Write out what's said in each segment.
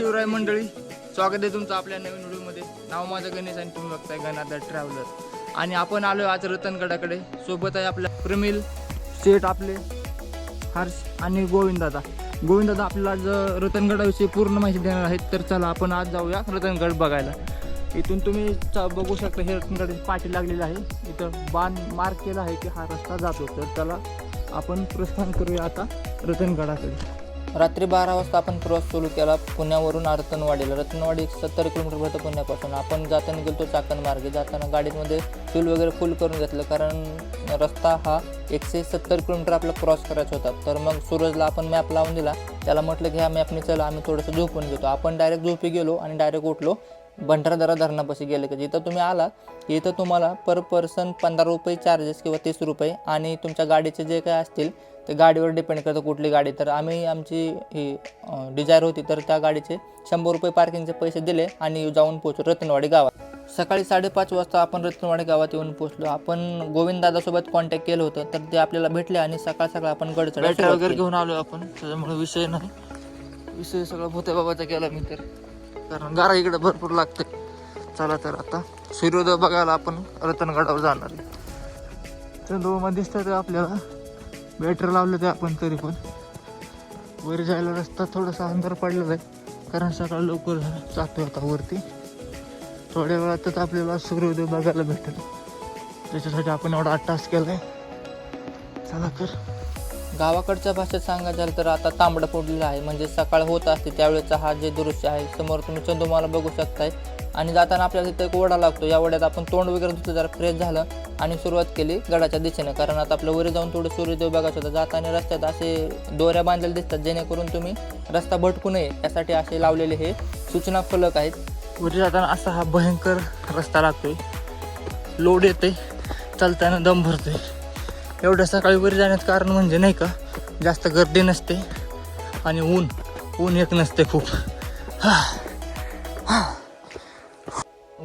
शिवराय मंडळी स्वागत आहे तुमचं आपल्या नवीन व्हिडिओमध्ये. नाव माझं गणेश आणि तुम्ही बघताय गणाधर ट्रॅव्हलर आणि आपण आलो आज रतनगडाकडे. सोबत आहे आपल्या प्रमिल सेठ आपले हर्ष आणि गोविंदादा गोविंदादा आपल्याला आज रतनगडाविषयी पूर्ण माहिती देणार आहेत तर चला आपण आज जाऊया रतनगड बघायला. इथून तुम्ही बघू शकता हे रतनगडाची पाठी लागलेली आहे. इथं बाण मार्क केला आहे की हा रस्ता जातो. तर चला आपण प्रस्थान करूया आता रतनगडाकडे. रात्री बारा वाजता आपण प्रवास सुरू केला. पुण्यावरून रतनवाडीला रतनवाडी सत्तर किलोमीटर होतं पुण्यापासून. आपण जाताना गेलो चाकण मार्गे. जाताना गाडीमध्ये फ्यूल वगैरे फुल करून घेतलं. कारण रस्ता हा एकशे सत्तर किलोमीटर आपला क्रॉस करायचा होता. तर मग सूरजला आपण मॅप लावून दिला. त्याला म्हटलं की ह्या मॅपने चला. आम्ही थोडंसं झोपून घेतो. आपण डायरेक्ट झोपी गेलो आणि डायरेक्ट उठलो. भंडारदरा धरणापाशी गेले की जिथं तुम्ही आला की इथं तुम्हाला पर पर्सन पंधरा रुपये चार्जेस किंवा तीस रुपये आणि तुमच्या गाडीचे जे काय असतील ते गाडीवर डिपेंड करतं कुठली गाडी. तर आम्ही आमची ही डिझायर होती तर त्या गाडीचे शंभर रुपये पार्किंगचे पैसे दिले आणि जाऊन पोहोचलो रत्नवाडी गावात. सकाळी साडेपाच वाजता आपण रत्नवाडी गावात येऊन पोहोचलो. आपण गोविंद दादासोबत कॉन्टॅक्ट केलं होतं तर ते आपल्याला भेटले आणि सकाळ सकाळ आपण गड चढायला वगैरे. घेऊन आलो आपण त्याच्यामुळे विषय नाही. विषय सगळा भूते बाबाचा केला मी तर. कारण गारा इकडे भरपूर लागते चला तर आता सूर्योदय बघायला आपण रतनगडावर जाणार चंद्रबाबा दिसतात आपल्याला. बॅटर लावलं ते आपण तरी पण. वर जायला रस्ता थोडासा अंधार पडलेला आहे. कारण सकाळ लवकर जातो आता वरती. थोड्या वेळातच आपल्याला सूर्योदय बघायला भेटेल. त्याच्यासाठी आपण एवढा आठ तास केला आहे चला तर. गावाकडच्या भाषेत सांगायचं झालं तर आता तांबडं फोडलेलं आहे. म्हणजे सकाळ होत असते त्यावेळेचा हा जे दृश्य आहे समोर तुम्ही चंदुमाला बघू शकताय. आणि जाताना आपल्याला तिथे एक ओढा लागतो. या ओढ्यात आपण तोंड वगैरे धुतलं जरा फ्रेश झालं आणि सुरुवात केली गडाच्या दिशेने. कारण आता आपलं वरी जाऊन थोडं सूर्यदेव बघायचं होतं. जाताना रस्त्यात असे दोऱ्या बांधलेले दिसतात जेणेकरून तुम्ही रस्ता भटकू नये. यासाठी असे लावलेले हे सूचना फलक आहेत. वरी जाताना असा हा भयंकर रस्ता लागतोय. लोड येते चालताना दम भरतोय. एवढ्या सकाळी वर जाण्याचं कारण म्हणजे नाही का जास्त गर्दी नसते आणि ऊन ऊन एक नसते खूप.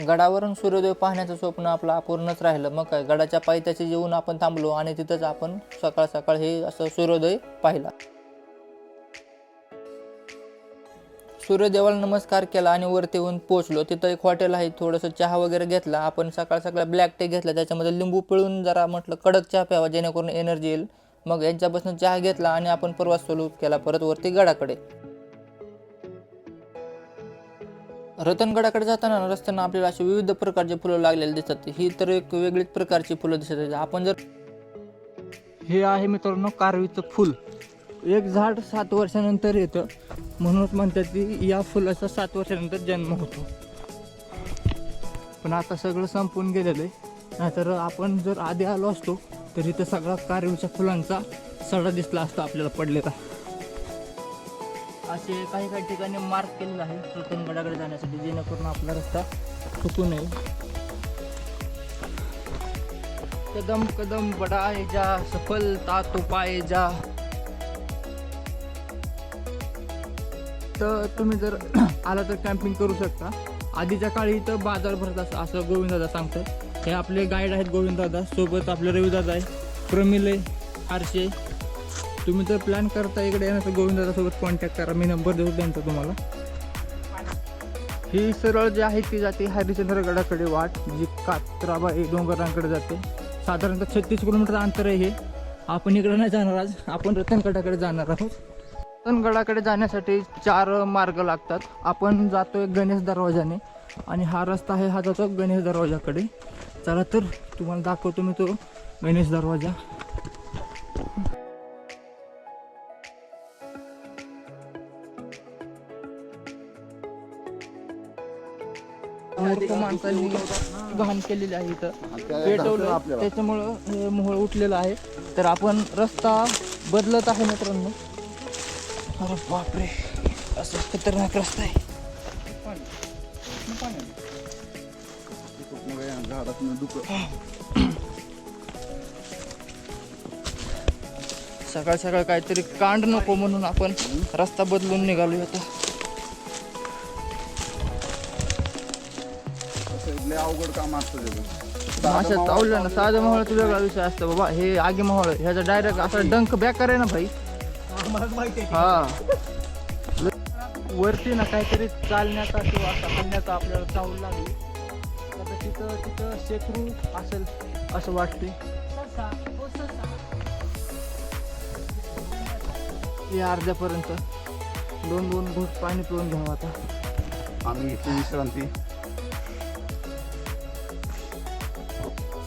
गडावरून सूर्योदय पाहण्याचं स्वप्न आपलं अपूर्णच राहिलं. मग काय? गडाच्या पायथ्याशी येऊन आपण थांबलो आणि तिथंच आपण सकाळ सकाळ हे असं सूर्योदय पाहिला. सूर्यदेवाला नमस्कार केला आणि वरती येऊन पोचलो तिथं एक हॉटेल आहे थोडंसं चहा वगैरे घेतला. आपण सकाळ सकाळ ब्लॅक टी घेतला. त्याच्यामध्ये लिंबू पिळून जरा म्हटलं कडक चहा प्यावा जेणेकरून एनर्जी येईल. मग यांच्यापासून चहा घेतला आणि आपण प्रवास सुरू केला परत वरती गडाकडे. रतनगडाकडे जाताना रस्त्यानं आपल्याला अशी विविध प्रकारची फुलं लागलेली दिसतात. ही तर एक वेगळीच प्रकारची फुलं दिसत आहेत. आपण जर हे आहे मित्रांनो कारवीचं फुल. एक झाड सात वर्षानंतर येतं. म्हणूनच म्हणतात की या फुलाचा सात वर्षानंतर जन्म होतो. पण आता सगळं संपून गेलेलं आहे. नाहीतर आपण जर आधी आलो असतो तर इथं सगळा कारवीच्या फुलांचा सडा दिसला असता आपल्याला पडलेला. असे काही काही ठिकाणी मार्क केलेला आहे रतनगडाकडे जाण्यासाठी जेणेकरून आपला रस्ता चुकू नये कदम कदम बढ़ाए जा सफलता तो पाए जा. तर तुम्ही जर आला तर कॅम्पिंग करू शकता. आधीच्या काळी इथं बाजार भरत असं असं गोविंदादा सांगतात. हे आपले गाईड आहेत गोविंदादा सोबत आपले रविदादा आहे प्रमिल आहे आरशे तुम्ही जर प्लॅन करता इकडे येणार तर सोबत कॉन्टॅक्ट करा. मी नंबर देऊ त्यांचा तुम्हाला. ही सरळ जी आहे ती जाते हरिश्चंद्रगडाकडे वाट जी कात्राबाई डोंगरांकडे जाते. साधारणतः छत्तीस किलोमीटर अंतर आहे हे. आपण इकडे नाही जाणार आज आपण रतनगडाकडे जाणार आहोत. रतनगडाकडे जाण्यासाठी चार मार्ग लागतात. आपण जातोय गणेश दरवाजाने आणि हा रस्ता आहे हा जातो गणेश दरवाजाकडे चला तर तुम्हाला दाखवतो मी तो गणेश दरवाजा. माणसांनी घाण केलेली आहे इथं. पेटवलं त्याच्यामुळं मोहळ उठलेलं आहे. तर आपण रस्ता बदलत आहे मित्रांनो. अरे बापरे असं खतरनाक रस्ता आहे सकाळ सकाळ काहीतरी कांड नको म्हणून आपण रस्ता बदलून निघालो आता अवघड काम असतं असं चावलं ना साधं मोहळाचा वेगळा विषय असतो बाबा हे आगे मोहळ ह्याचा डायरेक्ट असा डंक बॅक आहे ना भाई हा. वरती ना काहीतरी चालण्याचा किंवा असा हलण्याचा आपल्याला चावल लागली. आता तिथं तिथं शेकरू असेल असं वाटते या अर्ध्यापर्यंत. दोन दोन घोट पाणी पिऊन घ्यावं आता. आम्ही घेतली विश्रांती.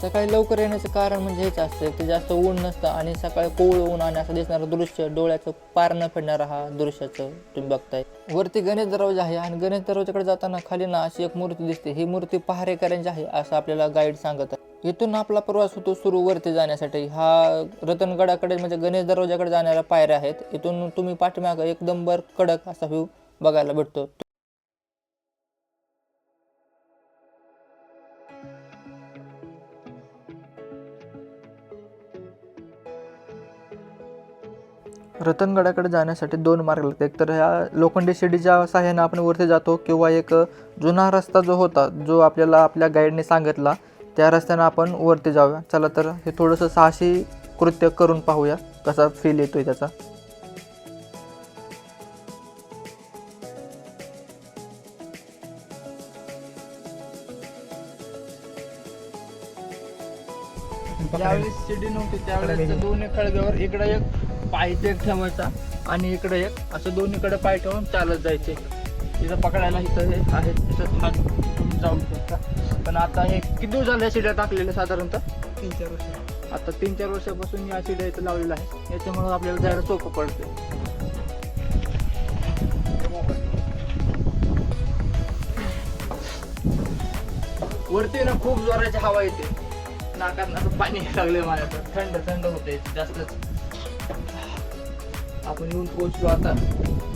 सकाळी लवकर येण्याचं कारण म्हणजे हेच असतं की जास्त ऊन नसतं आणि सकाळी कोवळं ऊन आणि असं दिसणारं दृश्य डोळ्याचं पार न फिरणारं हा दृश्याचं तुम्ही बघताय. वरती गणेश दरवाजा आहे आणि गणेश दरवाजाकडे जाताना खाली ना अशी एक मूर्ती दिसते. ही मूर्ती पहारेकऱ्यांची आहे असं आपल्याला गाईड सांगत आहे. इथून आपला प्रवास होतो सुरू वरती जाण्यासाठी. हा रतनगडाकडे म्हणजे गणेश दरवाजाकडे जाणाऱ्या पायऱ्या आहेत. इथून तुम्ही पाठीमागं एकदम बर कडक असा व्ह्यू बघायला भेटतो. रतनगडाकडे जाण्यासाठी दोन मार्ग लागतात. एक तर ह्या लोखंडी शिडीच्या सहाय्याने आपण वरती जातो किंवा एक जुना रस्ता जो होता जो आपल्याला आपल्या गाईडने सांगितला त्या रस्त्यानं आपण वरती जाऊया. चला तर हे थोडंसं साहसी कृत्य करून पाहूया कसा फील येतोय त्याचा. ज्यावेळेस शिडी नव्हती त्यावेळेस दोन्ही खळग्यावर इकडे एक पाय एक ठेवायचा आणि इकडे एक असं दोन्हीकडे पाय ठेवून चालत जायचे. तिथं पकडायला इथं हे आहे तिथं हात तुम्ही जाऊ शकता पण आता हे किती दिवस झाले या शिड्या टाकलेल्या साधारणतः? तीन चार वर्ष. आता तीन चार वर्षापासून या शिड्या इथं लावलेल्या आहे याच्यामुळे आपल्याला जायला सोपं पडते वरती ना खूप जोराची हवा येते. नाकात असं पाणी लागले माझ्या थंड थंड होते जास्तच. आपण येऊन पोहोचलो आता.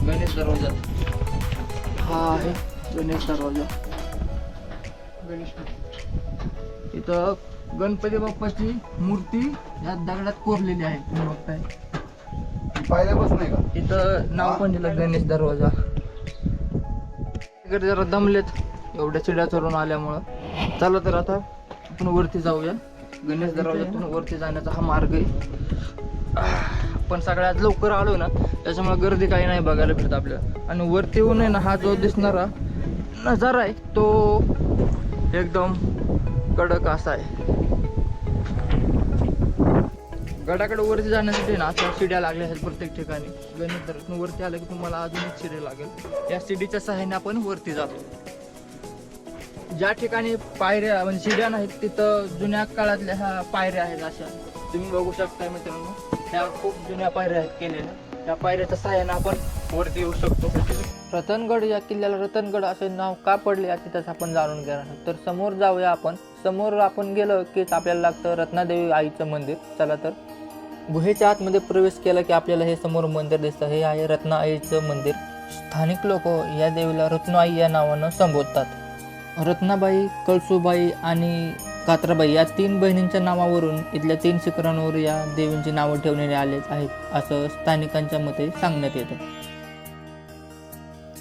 गणेश दरवाजात हा आहे गणेश दरवाजा. गणेश इथं गणपती बाप्पाची मूर्ती या दगडात कोरलेली आहे. तुम्ही बघताय. पहिल्यापासून नाही का? इथं नाव पण दिलं गणेश दरवाजा. इकडे जरा दमलेत. एवढ्या चिड्या चढून आल्यामुळं. चला तर आता आपण वरती जाऊया. गणेश दरवाजातून वरती जाण्याचा हा मार्ग आहे आपण सगळ्यात लवकर आलो ना त्याच्यामुळे गर्दी काही नाही बघायला भेटत आपल्याला. आणि वरती येऊन आहे ना हा जो दिसणारा नजारा आहे तो एकदम कडक असा आहे. गडाकडे वरती जाण्यासाठी ना अशा शिड्या लागल्या आहेत प्रत्येक ठिकाणी. गणेश वरती आलं की तुम्हाला अजूनच शिड्या लागेल. या शिडीच्या सहाय्याने आपण वरती जातो. ज्या ठिकाणी पायऱ्या म्हणजे शिड्या नाहीत तिथं जुन्या काळातल्या ह्या पायऱ्या आहेत अशा. तुम्ही बघू शकता मित्रांनो. त्या खूप जुन्या पायऱ्या आहेत केलेल्या. त्या पायऱ्याच्या सहाय्याने आपण वरती येऊ शकतो. रतनगड या किल्ल्याला रतनगड असे नाव का पडले याची तिथंच आपण जाणून घेणार आहोत. तर समोर जाऊया आपण. समोर आपण गेलो की आपल्याला लागतं रत्नादेवी आईचं मंदिर. चला तर. गुहेच्या आतमध्ये प्रवेश केला की आपल्याला हे समोर मंदिर दिसतं. हे आहे रत्नाआईचं मंदिर. स्थानिक लोक या देवीला रत्नाई या नावानं संबोधतात. रत्नाबाई कळसुबाई आणि कात्राबाई या तीन बहिणींच्या नावावरून इथल्या तीन शिखरांवर या देवींची नावं ठेवण्यात आले आहेत असं स्थानिकांच्या मते सांगण्यात येतं.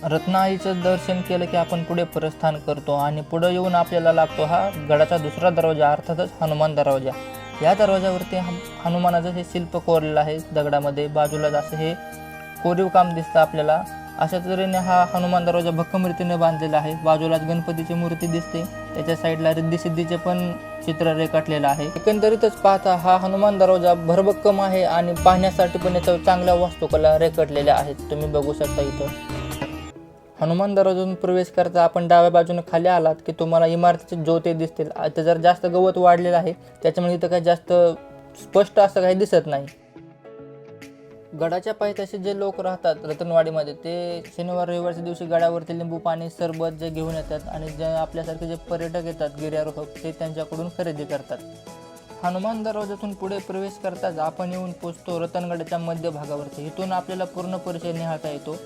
रत्नाईचं दर्शन केलं की आपण पुढे प्रस्थान करतो आणि पुढे येऊन आपल्याला लागतो हा गडाचा दुसरा दरवाजा अर्थातच हनुमान दरवाजा. या दरवाजावरती हनुमानाचं हे शिल्प कोरलेलं आहे. दगडामध्ये बाजूला असं हे कोरीव काम दिसतं आपल्याला. अशा तऱ्हेने हा हनुमान दरवाजा भक्कम रीतीने बांधलेला आहे. बाजूलाच गणपतीची मूर्ती दिसते. त्याच्या साईडला रिद्धी सिद्धीचे पण चित्र रेखाटलेलं आहे. एकंदरीतच पाहता हा हनुमान दरवाजा भरभक्कम आहे आणि पाहण्यासाठी पण याच्यावर चांगल्या वास्तुकला रेखाटलेल्या आहेत. तुम्ही बघू शकता इथं. हनुमान दरवाजून प्रवेश करता आपण डाव्या बाजूने खाली आलात की तुम्हाला इमारतीचे ज्योते दिसतील. आता जर जास्त गवत वाढलेलं आहे त्याच्यामुळे इथं काही जास्त स्पष्ट असं काही दिसत नाही. गडाच्या पायथ्याशी जे लोक राहतात रतनवाडीमध्ये ते शनिवार रविवारच्या दिवशी गडावरती लिंबू पाणी सरबत जे घेऊन येतात आणि जे आपल्यासारखे जे पर्यटक येतात गिर्यारोहक ते त्यांच्याकडून खरेदी करतात. हनुमान दरवाजातून पुढे प्रवेश करताच आपण येऊन पोचतो रतनगडाच्या मध्यभागावरती इथून आपल्याला पूर्ण परिचय निहाळता येतो.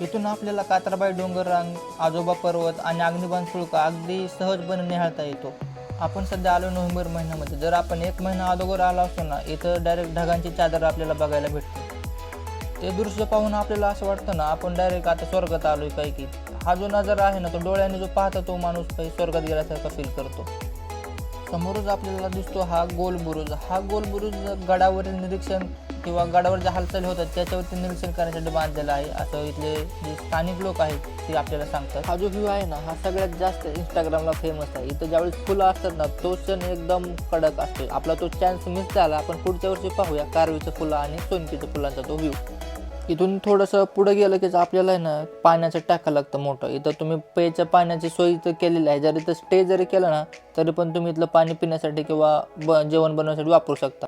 इथून आपल्याला कात्राबाई डोंगर रांग आजोबा पर्वत आणि अग्निबाण शुल्क अगदी सहजपणे निहाळता येतो. आपण सध्या आलो नोव्हेंबर महिन्यामध्ये. जर आपण एक महिना अगोदर आला असतो ना इथं डायरेक्ट ढगांची चादर आपल्याला बघायला भेटते. ते दृश्य पाहून आपल्याला असं वाटतं ना आपण डायरेक्ट आता स्वर्गात आलोय काय की. हा जो नजारा आहे ना तो डोळ्याने जो पाहतो तो माणूस काही स्वर्गात गेल्यासारखा फील करतो. समोरच आपल्याला दिसतो हा गोल बुरुज. हा गोल बुरुज गडावरील निरीक्षण किंवा गडावर ज्या हालचाली होतात त्याच्यावरती निरीक्षण करण्यासाठी बांधलेला आहे. असं इथले जे स्थानिक लोक आहेत ते आपल्याला सांगतात. हा जो व्ह्यू आहे ना हा सगळ्यात जास्त इंस्टाग्रामला फेमस आहे. इथं ज्यावेळेस फुलं असतात ना तो क्षण एकदम कडक असतो आपला तो चान्स मिस झाला आपण पुढच्या वर्षी पाहूया. कारवीचं फुलं आणि सोनकीच्या फुलांचा तो व्ह्यू इथून थोडंसं पुढं गेलं की आपल्याला आहे ना पाण्याचं टाका लागतं मोठं. इथं तुम्ही प्यायच्या पाण्याची सोय इथं केलेली आहे. जर इथं स्टे जरी केलं ना तरी पण तुम्ही इथलं पाणी पिण्यासाठी किंवा ब जेवण बनवण्यासाठी वापरू शकता.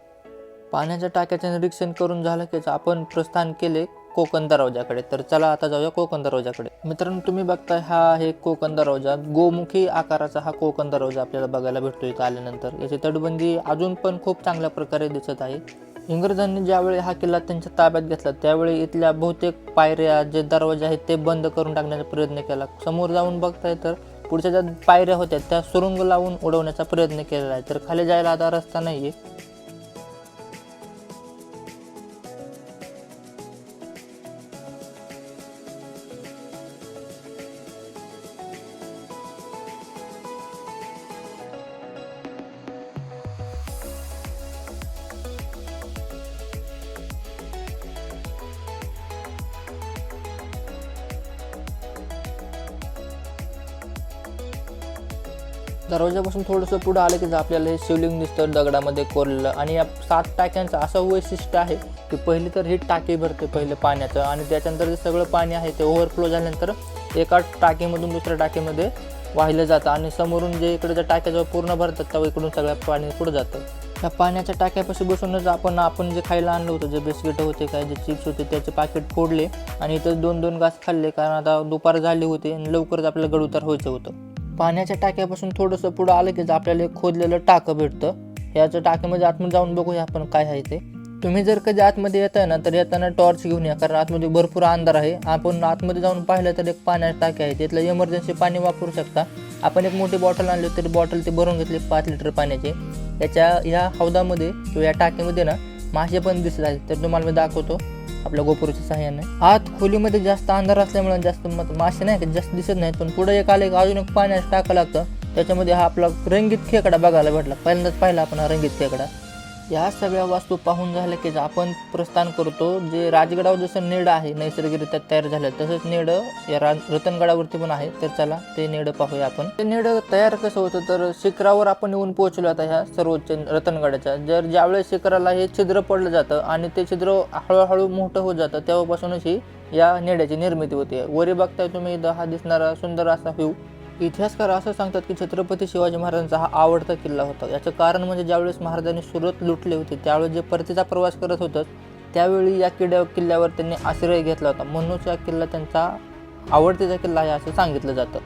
पाण्याच्या टाक्याचं निरीक्षण करून झालं की आपण प्रस्थान केले कोकण दरवाजाकडे तर चला आता जाऊया कोकण दरवाजाकडे मित्रांनो तुम्ही बघताय हा आहे कोकण दरवाजा. गोमुखी आकाराचा हा कोकण दरवाजा आपल्याला बघायला भेटतो इथं आल्यानंतर. याची तटबंदी अजून पण खूप चांगल्या प्रकारे दिसत आहे. इंग्रजांनी ज्यावेळी हा किल्ला त्यांच्या ताब्यात घेतला त्यावेळी इथल्या बहुतेक पायऱ्या जे दरवाजे आहेत ते बंद करून टाकण्याचा प्रयत्न केला. समोर जाऊन बघताय तर पुढच्या ज्या पायऱ्या होत्या त्या सुरुंग लावून उडवण्याचा प्रयत्न केलेला आहे. तर खाली जायला आता रस्ता नाही आहे दरवाजापासून थोडंसं पुढं आलं की आपल्याला हे शिवलिंग दिसतं दगडामध्ये कोरलेलं आणि या सात टाक्यांचं असं वैशिष्ट्य आहे की पहिली तर ही टाकी भरते पहिले पाण्याचं आणि त्याच्यानंतर जे सगळं पाणी आहे ते ओव्हरफ्लो झाल्यानंतर एका टाकीमधून दुसऱ्या टाकीमध्ये वाहिलं जातं आणि समोरून जे इकडे ज्या टाक्या पूर्ण भरतात तेव्हा इकडून सगळं पाणी पुढं जातं. त्या पाण्याच्या टाक्यापाशी बसूनच आपण आपण जे खायला आणलं होतं जे बिस्किटं होते काय जे चिप्स होते त्याचे पाकिट फोडले आणि इथं दोन दोन घास खाल्ले. कारण आता दुपार झाली होती आणि लवकरच आपल्याला गडउतार व्हायचं होतं. पाण्याच्या टाक्यापासून थोडंसं पुढं आलं की आपल्याला एक खोदलेलं टाकं भेटतं. ह्याच्या टाक्यामध्ये आतमध्ये जाऊन बघूया आपण काय आहे ते. तुम्ही जर कधी आतमध्ये येताय ना तर येताना टॉर्च घेऊन या कारण आतमध्ये भरपूर अंधार आहे. आपण आतमध्ये जाऊन पाहिलं तर एक पाण्याची टाकी आहे. तिथलं इमर्जन्सी पाणी वापरू शकता. आपण एक मोठी बॉटल आणली तरी बॉटल ते भरून घेतली पाच लिटर पाण्याची. याच्या ह्या हौदामध्ये किंवा या टाकीमध्ये ना मासे पण दिसत आहेत. तर तुम्हाला मी दाखवतो. आपल्या गोपुराच्या सहाय्याने आत खोलीमध्ये जास्त अंधार असल्यामुळे जास्त मासे नाही का जास्त दिसत नाहीत. पण पुढे एक आले अजून एक पाण्यात टाकावं लागतं. त्याच्यामध्ये हा आपला रंगीत खेकडा बघायला भेटला. पहिल्यांदाच पाहिला आपण हा रंगीत खेकडा. या सगळ्या वास्तू पाहून झाल्या की आपण प्रस्थान करतो. जे राजगडावर जसं नेडं आहे नैसर्गिकरित्या तयार झालं तसंच नेडं या रा रतनगडावरती पण आहे. तर चला ते नेडं पाहूया आपण. ते नेडं तयार कसं होतं? तर शिखरावर आपण येऊन पोहोचलो आता ह्या सर्वोच्च रतनगडाच्या. जर ज्यावेळेस शिखराला हे छिद्र पडलं जातं आणि ते छिद्र हळूहळू मोठं होत जातं तेव्हापासूनच ही या नेड्याची निर्मिती होते. वरी बघताय तुम्ही इथं हा दिसणारा सुंदर असा व्ह्यू. इतिहासकार असं सांगतात की छत्रपती शिवाजी महाराजांचा हा आवडता किल्ला होता. याचं कारण म्हणजे ज्यावेळेस महाराजांनी सुरत लुटले होते त्यावेळेस जे परतीचा प्रवास करत होतं त्यावेळी या किड्या किल्ल्यावर त्यांनी आश्रय घेतला होता. म्हणूनच या किल्ला त्यांचा आवडतीचा किल्ला आहे असं सांगितलं जातं.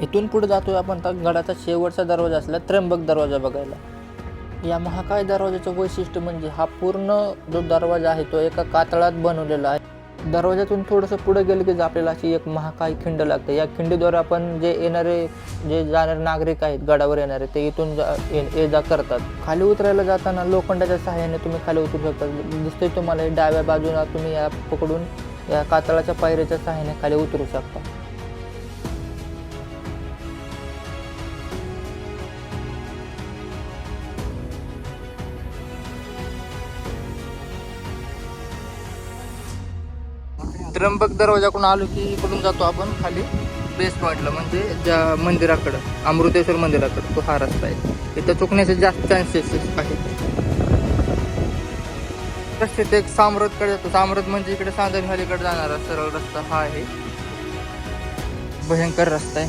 इथून पुढे जातोय आपण तर गडाचा शेवटचा दरवाजा असला त्र्यंबक दरवाजा बघायला. या महाकाय दरवाजाचं वैशिष्ट्य म्हणजे हा पूर्ण जो दरवाजा आहे तो एका कातळात बनवलेला आहे. दरवाजातून थोडंसं पुढे गेलं की आपल्याला अशी एक महाकाय खिंड लागते. या खिंडीद्वारे आपण जे येणारे जे जाणारे नागरिक आहेत गडावर येणारे ते इथून जा ये ये जा करतात. खाली उतरायला जाताना लोखंडाच्या सहाय्याने तुम्ही खाली उतरू शकता. दिसते तुम्हाला डाव्या बाजूला तुम्ही या पकडून या कातळाच्या पायरीच्या सहाय्याने खाली उतरू शकता. त्र्यंबक दरवाजाकडून आलो की इकडून जातो आपण खाली बेस पॉईंटला म्हणजे ज्या मंदिराकडं अमृतेश्वर मंदिराकडं तो हा रस्ता आहे. इथं चुकण्याचे जास्त चान्सेस आहेत. रस्त्यात एक सामरतकडे जातो. सामरत म्हणजे इकडे सांदन व्हॅलीकडे जाणारा सरळ रस्ता हा आहे. भयंकर रस्ता आहे.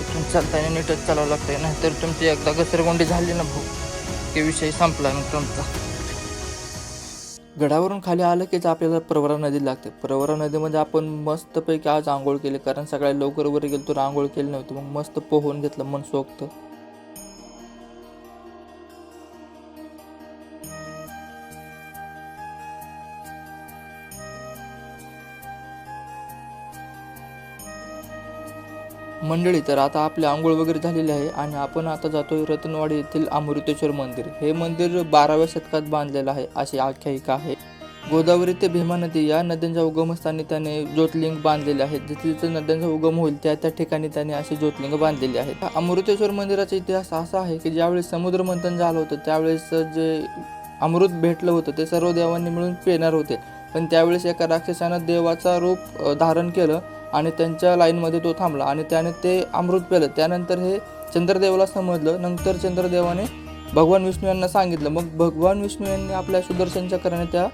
इथून चालताना नीटच चालावं लागतंय. नाहीतर तुमची एकदा घसरगुंडी झाली ना भाऊ ते विषय संपला मग तुमचा. गडावरून खाली आलं कीच आपल्याला प्रवरा नदी लागते. प्रवरा नदीमध्ये म्हणजे आपण मस्तपैकी आज आंघोळ केली कारण सगळ्या लवकर वर गेलो तर आंघोळ केली नव्हती. मग मस्त पोहून घेतलं मन सोखतं मंडळी तर आता आपली आंघोळ वगैरे झालेली आहे आणि आपण आता जातोय रतनवाडी येथील अमृतेश्वर मंदिर. हे मंदिर बाराव्या शतकात बांधलेलं आहे अशी आख्यायिका आहे. गोदावरी ते भीमा नदी या नद्यांच्या उगमस्थानी त्याने ज्योतिर्लिंग बांधलेले आहेत जिथे जिथे नद्यांचा उगम होईल त्या त्या ठिकाणी त्याने अशी ज्योतिर्लिंग बांधलेली आहेत अमृतेश्वर मंदिराचा इतिहास असा आहे की ज्यावेळेस समुद्र मंथन झालं होतं त्यावेळेस जे अमृत भेटलं होतं ते सर्व देवांनी मिळून पिणार होते. पण त्यावेळेस एका राक्षसानं देवाचा रूप धारण केलं. आणि त्यांच्या लाईनमध्ये तो थांबला आणि त्याने ते अमृत पेलं. त्यानंतर हे चंद्रदेवाला समजलं. नंतर चंद्रदेवाने भगवान विष्णू यांना सांगितलं. मग भगवान विष्णू यांनी आपल्या सुदर्शन चक्राने त्या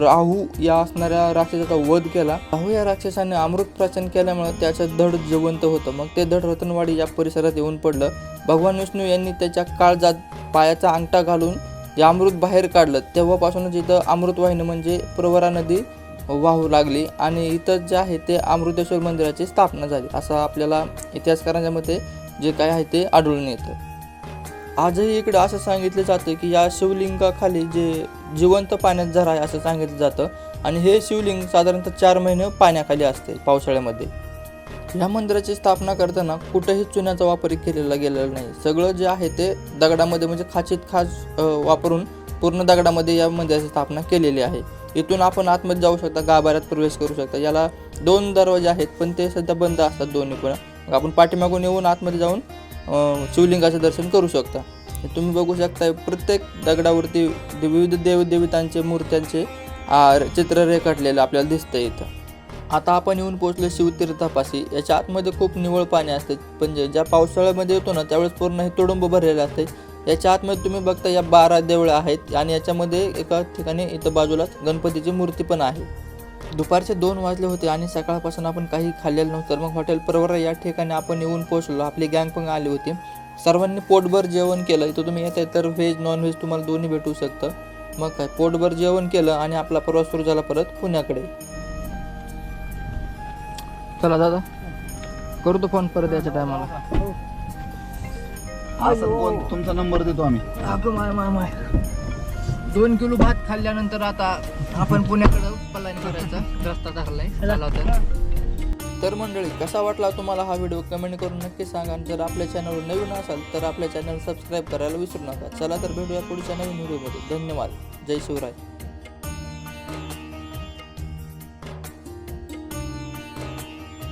राहू या असणाऱ्या राक्षसाचा वध केला. राहू या राक्षसाने अमृत प्राचन केल्यामुळे त्याचं धड जिवंत होतं. मग ते धड रतनवाडी या परिसरात येऊन पडलं. भगवान विष्णू यांनी त्याच्या काळजात पायाचा अंगठा घालून या अमृत बाहेर काढलं. तेव्हापासूनच इथं अमृतवाहिनी म्हणजे प्रवरा नदी वाहू लागली आणि इथं जे आहे ते अमृतेश्वर मंदिराची स्थापना झाली. असं आपल्याला इतिहासकारांच्या मते जे काय आहे ते आढळून येतं. आजही इकडे असं सांगितलं जातं की या शिवलिंगाखाली जे जिवंत पाण्यात झरा आहे असं सांगितलं जातं. आणि हे शिवलिंग साधारणतः चार महिने पाण्याखाली असते पावसाळ्यामध्ये. या मंदिराची स्थापना करताना कुठेही चुन्याचा वापर केलेला गेलेला नाही. सगळं जे आहे ते दगडामध्ये म्हणजे खाचीत खास वापरून पूर्ण दगडामध्ये या मंदिराची स्थापना केलेली आहे. इथून आपण आतमध्ये जाऊ शकता गाभाऱ्यात प्रवेश करू शकता. याला दोन दरवाजे आहेत पण ते सध्या बंद असतात दोन्ही पण. आपण पाठीमागून येऊन आतमध्ये जाऊन शिवलिंगाचं दर्शन करू शकता. तुम्ही बघू शकता प्रत्येक दगडावरती विविध देवदेवितांचे मूर्त्यांचे चित्र रेखाटलेलं आपल्याला दिसतं इथं. आता आपण येऊन पोहोचलो शिवतीर्थापाशी. याच्या आतमध्ये खूप निवळ पाणी असते पण ज्या पावसाळ्यामध्ये येतो ना त्यावेळेस पूर्ण हे तुडुंब भरलेलं असते याच्या आतमध्ये तुम्ही बघता या बारा देवळं आहेत आणि याच्यामध्ये एका ठिकाणी इथं बाजूलाच गणपतीची मूर्ती पण आहे. दुपारचे दोन वाजले होते आणि सकाळपासून आपण काही खाल्लेलं नव्हतं. तर मग हॉटेल परवरा या ठिकाणी आपण येऊन पोहोचलो. आपली गँग पण आली होती. सर्वांनी पोटभर जेवण केलं. इथं तुम्ही येत आहे तर व्हेज नॉन व्हेज तुम्हाला दोन्ही भेटू शकतं. मग काय? पोटभर जेवण केलं आणि आपला प्रवास सुरू झाला परत पुण्याकडे. चला दादा. करू तो फोन परत याच्या टायमाला फोन तुमचा नंबर देतो आम्ही. अगं माय माय माय. दोन किलो भात खाल्ल्यानंतर आता आपण पुण्याकडे पलायन करायचा. रस्ता धरलाय चला. तर. तर मंडळी कसा वाटला तुम्हाला हा व्हिडिओ? कमेंट करून नक्की सांगा. आणि जर आपल्या चॅनलवर नवीन असाल तर आपल्या चॅनल सबस्क्राईब करायला विसरू नका. चला तर भेटूया पुढच्या नवीन व्हिडिओमध्ये. धन्यवाद. जय शिवराय.